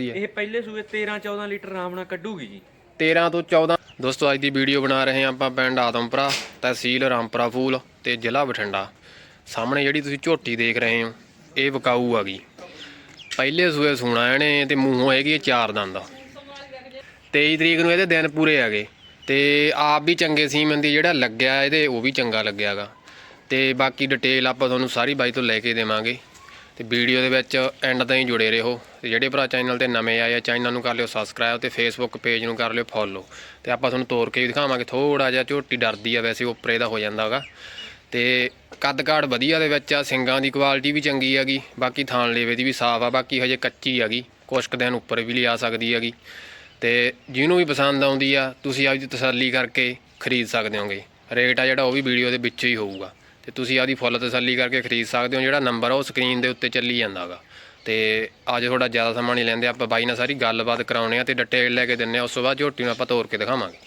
ਸਕਦੀ ਹੈ? ਇਹ ਪਹਿਲੇ ਸੂਏ 13 14 ਲੀਟਰ ਆਰਾਮ ਨਾਲ ਕੱਢੂਗੀ ਜੀ। 13 ਤੋਂ 14 ਦੋਸਤੋ ਅੱਜ ਦੀ ਵੀਡੀਓ ਬਣਾ ਰਹੇ ਹਾਂ ਆਪਾਂ ਪਿੰਡ ਆਦਮਪੁਰਾ ਤਹਿਸੀਲ ਰਾਮਪੁਰਾ ਫੂਲ ਤੇ ਜ਼ਿਲ੍ਹਾ ਬਠਿੰਡਾ। ਸਾਹਮਣੇ ਜਿਹੜੀ ਤੁਸੀਂ ਝੋਟੀ ਦੇਖ ਰਹੇ ਹੋ ਇਹ ਵਿਕਾਊ ਆ ਗਈ ਪਹਿਲੇ ਸੂਏ ਸੂਣਾ ਇਹਨੇ ਤੇ ਮੂੰਹੋਂ ਹੈਗੀ ਚਾਰ ਦੰਦ। 23 ਤਰੀਕ ਨੂੰ ਇਹਦੇ ਦਿਨ ਪੂਰੇ ਹੈਗੇ। ਤੇ ਆਪ ਵੀ ਚੰਗੇ ਸੀਮਨ ਦੀ ਜਿਹੜਾ ਲੱਗਿਆ ਇਹਦੇ ਉਹ ਵੀ ਚੰਗਾ ਲੱਗਿਆਗਾ। ਤੇ ਬਾਕੀ ਡਿਟੇਲ ਆਪਾਂ ਤੁਹਾਨੂੰ ਸਾਰੀ ਬਾਈ ਤੋਂ ਲੈ ਕੇ ਦੇਵਾਂਗੇ। ਤੇ ਵੀਡੀਓ ਦੇ ਵਿੱਚ ਐਂਡ ਤਾਈਂ ਜੁੜੇ ਰਹੋ ਤੇ ਜਿਹੜੇ ਭਰਾ ਚੈਨਲ ਤੇ ਨਵੇਂ ਆਏ ਆ ਚੈਨਲ ਨੂੰ ਕਰ ਲਿਓ ਸਬਸਕ੍ਰਾਈਬ ਤੇ ਫੇਸਬੁੱਕ ਪੇਜ ਨੂੰ ਕਰ ਲਿਓ ਫੋਲੋ ਤੇ ਆਪਾਂ ਤੁਹਾਨੂੰ ਤੋਰ ਕੇ ਵੀ ਦਿਖਾਵਾਂਗੇ ਥੋੜਾ ਜਿਹਾ ਝੋਟੀ ਡਰਦੀ ਆ ਵੈਸੇ ਉੱਪਰੇ ਦਾ ਹੋ ਜਾਂਦਾ ਹੈਗਾ ਤੇ ਕੱਦ ਕਾੜ ਵਧੀਆ ਦੇ ਵਿੱਚ ਆ, ਸਿੰਗਾਂ ਦੀ ਕੁਆਲਿਟੀ ਵੀ ਚੰਗੀ ਹੈਗੀ, ਬਾਕੀ ਥਾਣ ਲੇਵੇ ਦੀ ਵੀ ਸਾਫ਼ ਆ, ਬਾਕੀ ਹਜੇ ਕੱਚੀ ਹੈਗੀ ਕੁਛ ਕੁ ਦਿਨ ਉੱਪਰ ਵੀ ਲਿਆ ਸਕਦੀ ਹੈਗੀ ਤੇ ਜਿਹਨੂੰ ਵੀ ਪਸੰਦ ਆਉਂਦੀ ਆ, ਤੁਸੀਂ ਆਪਦੀ ਤਸੱਲੀ ਕਰਕੇ ਖਰੀਦ ਸਕਦੇ ਹੋਗੇ। ਰੇਟ ਆ ਜਿਹੜਾ ਉਹ ਵੀ ਵੀਡੀਓ ਦੇ ਵਿੱਚ ਹੀ ਹੋਊਗਾ। ਤੇ ਤੁਸੀਂ ਆਪਦੀ ਫੁੱਲ ਤਸੱਲੀ ਕਰਕੇ ਖਰੀਦ ਸਕਦੇ ਹੋ ਜਿਹੜਾ ਨੰਬਰ ਆ ਉਹ ਸਕਰੀਨ ਦੇ ਉੱਤੇ ਚੱਲੀ ਜਾਂਦਾਗਾ ਤੇ ਅੱਜ ਥੋੜਾ ਜ਼ਿਆਦਾ ਸਮਾਂ ਨਹੀਂ ਲੈਂਦੇ ਆਪਾਂ ਬਾਈ ਨਾਲ ਸਾਰੀ ਗੱਲਬਾਤ ਕਰਾਉਣੇ ਆ ਤੇ ਡਿਟੇਲ ਲੈ ਕੇ ਦਿੰਨੇ ਆ ਉਸ ਤੋਂ ਬਾਅਦ ਝੋਟੀ ਨੂੰ ਆਪਾਂ ਤੋੜ ਕੇ ਦਿਖਾਵਾਂਗੇ।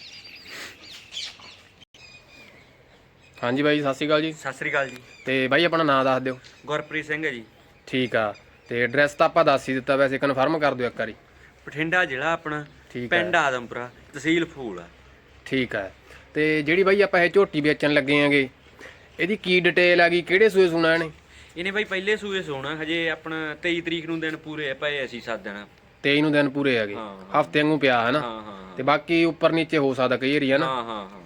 ਹਾਂਜੀ ਬਾਈ ਸਤਿ ਸ਼੍ਰੀ ਅਕਾਲ ਜੀ। ਸਤਿ ਸ੍ਰੀ ਅਕਾਲ ਜੀ। ਤੇ ਬਾਈ ਆਪਣਾ ਨਾਮ ਦੱਸ ਦਿਓ। ਗੁਰਪ੍ਰੀਤ ਸਿੰਘ ਹੈ ਜੀ। ਠੀਕ ਆ ਤੇ ਐਡਰੈਸ ਤਾਂ ਆਪਾਂ ਦੱਸ ਹੀ ਦਿੱਤਾ ਵੈਸੇ ਕਨਫਰਮ ਕਰ ਦਿਓ ਇੱਕ ਵਾਰੀ। ਬਠਿੰਡਾ ਜ਼ਿਲ੍ਹਾ ਆਪਣਾ ਠੀਕ ਹੈ ਪਿੰਡ ਆਦਮਪੁਰਾ ਤਹਿਸੀਲ ਫੂਲ ਆ। ਠੀਕ ਹੈ ਤੇ ਜਿਹੜੀ ਬਾਈ ਆਪਾਂ ਇਹ ਝੋਟੀ ਵੇਚਣ ਲੱਗੇ ਆਂਗੇ ਇਹਦੀ ਕੀ ਡਿਟੇਲ ਆ ਗਈ? ਕਿਹੜੇ ਸੂਏ ਸੁਣਾ ਇਹਨੇ? ਇਹਨੇ ਬਾਈ ਪਹਿਲੇ ਸੂਏ ਸੋਣਾ ਹਜੇ ਆਪਣਾ 23 ਤਰੀਕ ਨੂੰ ਦਿਨ ਪੂਰੇ ਆ ਪਏ ਅਸੀਂ ਸੱਤ ਦਿਨ 23 ਨੂੰ ਦਿਨ ਪੂਰੇ ਹਾਂ। ਹਫ਼ਤੇ ਵਾਂਗੂ ਪਿਆ ਹੈ ਨਾ ਹਾਂ ਹਾਂ। ਤੇ ਬਾਕੀ ਉੱਪਰ ਨੀਚੇ ਹੋ ਸਕਦਾ ਕਈ ਏਰੀਆ ਨਾ ਹਾਂ ਹਾਂ ਹਾਂ।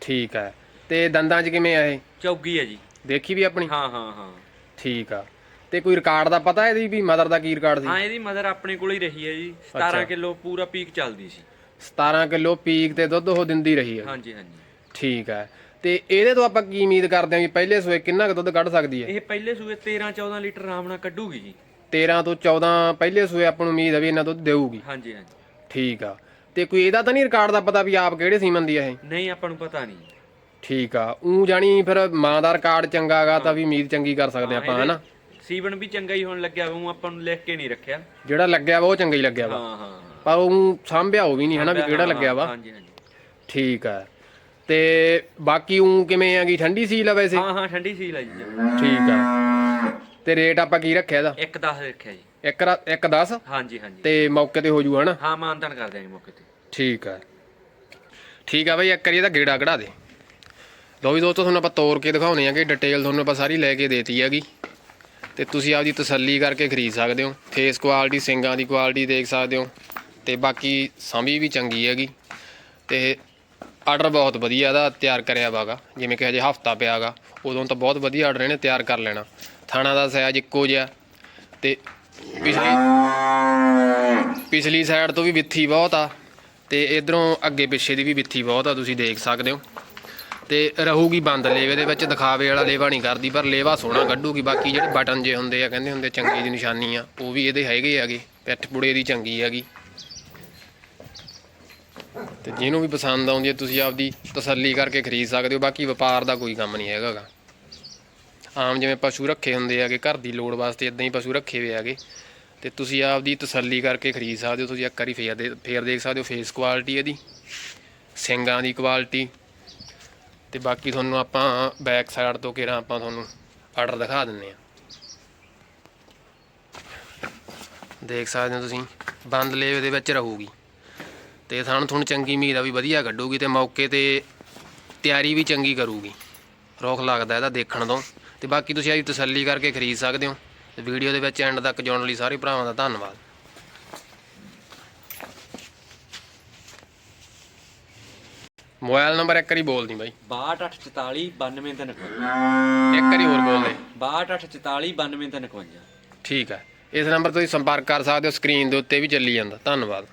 ਠੀਕ ਹੈ ਤੇ ਦੰਦਾਂ 'ਚ ਕਿਵੇਂ ਆ ਇਹ? ਚੌਗੀ ਹੈ ਜੀ। ਦੇਖੀ ਵੀ ਆਪਣੀ? ਹਾਂ ਹਾਂ ਹਾਂ। ਠੀਕ ਆ। ਤੇ ਕੋਈ ਰਿਕਾਰਡ ਦਾ ਪਤਾ ਇਹਦੀ ਵੀ ਮਦਰ ਦਾ ਕੀ ਰਿਕਾਰਡ ਸੀ? ਹਾਂ ਇਹਦੀ ਮਦਰ ਆਪਣੇ ਕੋਲ ਹੀ ਰਹੀ ਹੈ ਜੀ। ਅੱਛਾ। 17 ਕਿਲੋ ਪੂਰਾ ਪੀਕ ਚੱਲਦੀ ਸੀ। 17 ਕਿਲੋ ਪੀਕ ਤੇ ਦੁੱਧ ਉਹ ਦਿੰਦੀ ਰਹੀ ਹੈ ਹਾਂਜੀ ਹਾਂਜੀ। ਠੀਕ ਹੈ ਤੇ ਇਹਦੇ ਤੋਂ ਆਪਾਂ ਕੀ ਉਮੀਦ ਕਰਦੇ ਹਾਂ ਵੀ ਪਹਿਲੇ ਸੂਏ ਕਿੰਨਾ ਕੁ ਦੁੱਧ ਕੱਢ ਸਕਦੀ ਹੈ? ਇਹ ਪਹਿਲੇ ਸੂਏ 13 14 ਲੀਟਰ ਆਰਾਮ ਨਾਲ ਕੱਢੂਗੀ ਜੀ। 13 ਤੋਂ 14 ਪਹਿਲੇ ਸੂਏ ਆਪਾਂ ਨੂੰ ਉਮੀਦ ਹੈ ਵੀ ਇਹਨਾਂ ਦੁੱਧ ਦੇਊਗੀ। ਹਾਂਜੀ ਹਾਂਜੀ। ਠੀਕ ਆ। ਤੇ ਕੋਈ ਇਹਦਾ ਤਾਂ ਨਹੀਂ ਰਿਕਾਰਡ ਦਾ ਪਤਾ ਵੀ ਆਪ ਕਿਹੜੇ ਸੀਮਨ ਦੀ ਇਹ? ਨਹੀਂ ਆਪਾਂ ਨੂੰ ਪਤਾ ਨਹੀਂ। ਠੀਕ ਆ। ਉਹ ਜਾਣੀ ਫਿਰ ਮਾਂ ਦਾ ਰਿਕਾਰਡ ਚੰਗਾਗਾ ਤਾਂ ਵੀ ਉਮੀਦ ਚੰਗੀ ਕਰ ਸਕਦੇ ਆਪਾਂ ਹਨਾ? ਸੀਵਨ ਵੀ ਚੰਗਾ ਹੀ ਹੋਣ ਲੱਗਿਆ ਉਹ ਆਪਾਂ ਨੂੰ ਲਿਖ ਕੇ ਨਹੀਂ ਰੱਖਿਆ। ਜਿਹੜਾ ਲੱਗਿਆ ਵਾ ਉਹ ਚੰਗਾ ਹੀ ਲੱਗਿਆ ਵਾ। ਹਾਂ ਹਾਂ। ਪਰ ਉਹ ਸਾਂਭਿਆ ਉਹ ਵੀ ਨਹੀਂ ਹਨਾ ਵੀ ਕਿਹੜਾ ਲੱਗਿਆ ਵਾ। ਹਾਂਜੀ ਹਾਂਜੀ। ਠੀਕ ਆ। ਤੇ ਬਾਕੀ ਉਹ ਕਿਵੇਂ ਆਗੀ ਠੰਡੀ ਸੀਲ ਆ ਵੈਸੇ? ਹਾਂ ਹਾਂ ਠੰਡੀ ਸੀਲ ਆ ਜੀ। ਠੀਕ ਆ। ਤੇ ਰੇਟ ਆਪਾਂ ਕੀ ਰੱਖਿਆ ਇਹਦਾ? ਇੱਕ 10 ਰੱਖਿਆ ਜੀ। ਇੱਕ ਰਾ- ਇੱਕ 10 ਹਾਂਜੀ ਹਾਂਜੀ। ਤੇ ਮੌਕੇ ਤੇ ਹੋ ਜੂ ਹਨਾ? ਹਾਂ ਮਾਨਤਨ ਕਰ ਦਿਆਂਗੇ ਮੌਕੇ ਤੇ। ਠੀਕ ਆ। ਠੀਕ ਆ ਬਈ ਇੱਕ ਵਾਰੀ ਇਹਦਾ ਗੇੜਾ ਕਢਾ ਦੇ। ਲੋ ਵੀ ਦੋਸਤੋ ਤੁਹਾਨੂੰ ਆਪਾਂ ਤੋੜ ਕੇ ਦਿਖਾਉਣੇ ਆਗੇ ਡਿਟੇਲ ਤੁਹਾਨੂੰ ਆਪਾਂ ਸਾਰੀ ਲੈ ਕੇ ਦੇਤੀ ਹੈਗੀ। ਤੇ ਤੁਸੀਂ ਆਪਦੀ ਤਸੱਲੀ ਕਰਕੇ ਖਰੀਦ ਸਕਦੇ ਹੋ। ਫੇਸ ਕੁਆਲਿਟੀ ਸਿੰਗਾਂ ਦੀ ਕੁਆਲਿਟੀ ਦੇਖ ਸਕਦੇ ਹੋ। ਤੇ ਬਾਕੀ ਸਾਂਭੀ ਵੀ ਚੰਗੀ ਹੈਗੀ। ਤੇ ਆਰਡਰ ਬਹੁਤ ਵਧੀਆ ਇਹਦਾ, ਤਿਆਰ ਕਰਿਆ ਵਾਗਾ ਜਿਵੇਂ ਕਿ ਹਜੇ ਹਫਤਾ ਪਿਆਗਾ ਉਦੋਂ ਤਾਂ ਬਹੁਤ ਵਧੀਆ ਆਰਡਰ ਇਹਨੇ ਤਿਆਰ ਕਰ ਲੈਣਾ। ਥਾਣਾ ਦਾ ਸਾਈਜ਼ ਇੱਕੋ ਜਿਹਾ। ਤੇ ਪਿਛਲੀ ਪਿਛਲੀ ਸਾਈਡ ਤੋਂ ਵੀ ਵਿੱਥੀ ਬਹੁਤ ਆ। ਤੇ ਇਧਰੋਂ ਅੱਗੇ ਪਿੱਛੇ ਦੀ ਵੀ ਵਿੱਥੀ ਬਹੁਤ ਆ, ਤੁਸੀਂ ਦੇਖ ਸਕਦੇ ਹੋ। ਤੇ ਰਹੂਗੀ ਬੰਦ ਲੇਵੇ ਦੇ ਵਿੱਚ, ਦਿਖਾਵੇ ਵਾਲਾ ਲੇਵਾ ਨਹੀਂ ਕਰਦੀ, ਪਰ ਲੇਵਾ ਸੋਹਣਾ ਕੱਢੂਗੀ। ਬਾਕੀ ਜਿਹੜੇ ਬਟਨ ਜੇ ਹੁੰਦੇ ਆ, ਕਹਿੰਦੇ ਹੁੰਦੇ ਚੰਗੀ ਦੀ ਨਿਸ਼ਾਨੀ ਆ, ਉਹ ਵੀ ਇਹਦੇ ਹੈਗੇ ਹੈਗੇ। ਪਿੱਠ ਪੁੜੇ ਦੀ ਚੰਗੀ ਹੈਗੀ। ਤੇ ਜਿਹਨੂੰ ਵੀ ਪਸੰਦ ਆਉਂਦੀ ਹੈ, ਤੁਸੀਂ ਆਪਦੀ ਤਸੱਲੀ ਕਰਕੇ ਖਰੀਦ ਸਕਦੇ ਹੋ। ਬਾਕੀ ਵਪਾਰ ਦਾ ਕੋਈ ਕੰਮ ਨਹੀਂ ਹੈਗਾਗਾ ਆਮ ਜਿਵੇਂ ਪਸ਼ੂ ਰੱਖੇ ਹੁੰਦੇ ਹੈਗੇ, ਘਰ ਦੀ ਲੋੜ ਵਾਸਤੇ ਇਦਾਂ ਹੀ ਪਸ਼ੂ ਰੱਖੇ ਹੋਏ ਹੈਗੇ। ਤੇ ਤੁਸੀਂ ਆਪਦੀ ਤਸੱਲੀ ਕਰਕੇ ਖਰੀਦ ਸਕਦੇ ਹੋ। ਤੁਸੀਂ ਇੱਕ ਵਾਰੀ ਫੇਰ ਦੇ, ਫੇਰ ਦੇਖ ਸਕਦੇ ਹੋ ਫੇਸ ਕੁਆਲਿਟੀ ਇਹਦੀ, ਸਿੰਗਾਂ ਦੀ ਕੁਆਲਿਟੀ ਤੇ ਬਾਕੀ ਤੁਹਾਨੂੰ ਆਪਾਂ ਬੈਕ ਸਾਈਡ ਤੋਂ ਕਿਹੜਾ ਆਪਾਂ ਤੁਹਾਨੂੰ ਆਰਡਰ ਦਿਖਾ ਦਿੰਨੇ ਆ ਦੇਖ ਸਕਦੇ ਹੋ ਤੁਸੀਂ, ਬੰਦ ਲੇਵੇ ਦੇ ਵਿੱਚ ਰਹੂਗੀ। ਤੇ ਸਾਨੂੰ ਤੁਹਾਨੂੰ ਚੰਗੀ ਉਮੀਦ ਆ ਵੀ ਵਧੀਆ ਕੱਢੂਗੀ ਤੇ ਮੌਕੇ ਤੇ ਤਿਆਰੀ ਵੀ ਚੰਗੀ ਕਰੂਗੀ। ਰੋਕ ਲੱਗਦਾ ਇਹਦਾ ਦੇਖਣ ਤੋਂ। ਤੇ ਬਾਕੀ ਤੁਸੀਂ ਆਹੀ ਤਸੱਲੀ ਕਰਕੇ ਖਰੀਦ ਸਕਦੇ ਹੋ। ਤੇ ਵੀਡੀਓ ਦੇ ਵਿੱਚ ਐਂਡ ਤੱਕ ਜੁੜਨ ਲਈ ਸਾਰੇ ਭਰਾਵਾਂ ਦਾ ਧੰਨਵਾਦ। ਮੋਬਾਈਲ ਨੰਬਰ ਇੱਕ ਵਾਰੀ ਬੋਲ ਦੀ ਬਾਈ। 6244 92351 ਇੱਕ ਵਾਰੀ ਹੋਰ ਬੋਲ ਦੇ। 6244 92351 ਠੀਕ ਹੈ। ਇਸ ਨੰਬਰ ਤੋਂ ਤੁਸੀਂ ਸੰਪਰਕ ਕਰ ਸਕਦੇ ਹੋ। ਸਕਰੀਨ ਦੇ ਉੱਤੇ ਵੀ ਚੱਲੀ ਜਾਂਦਾ। ਧੰਨਵਾਦ।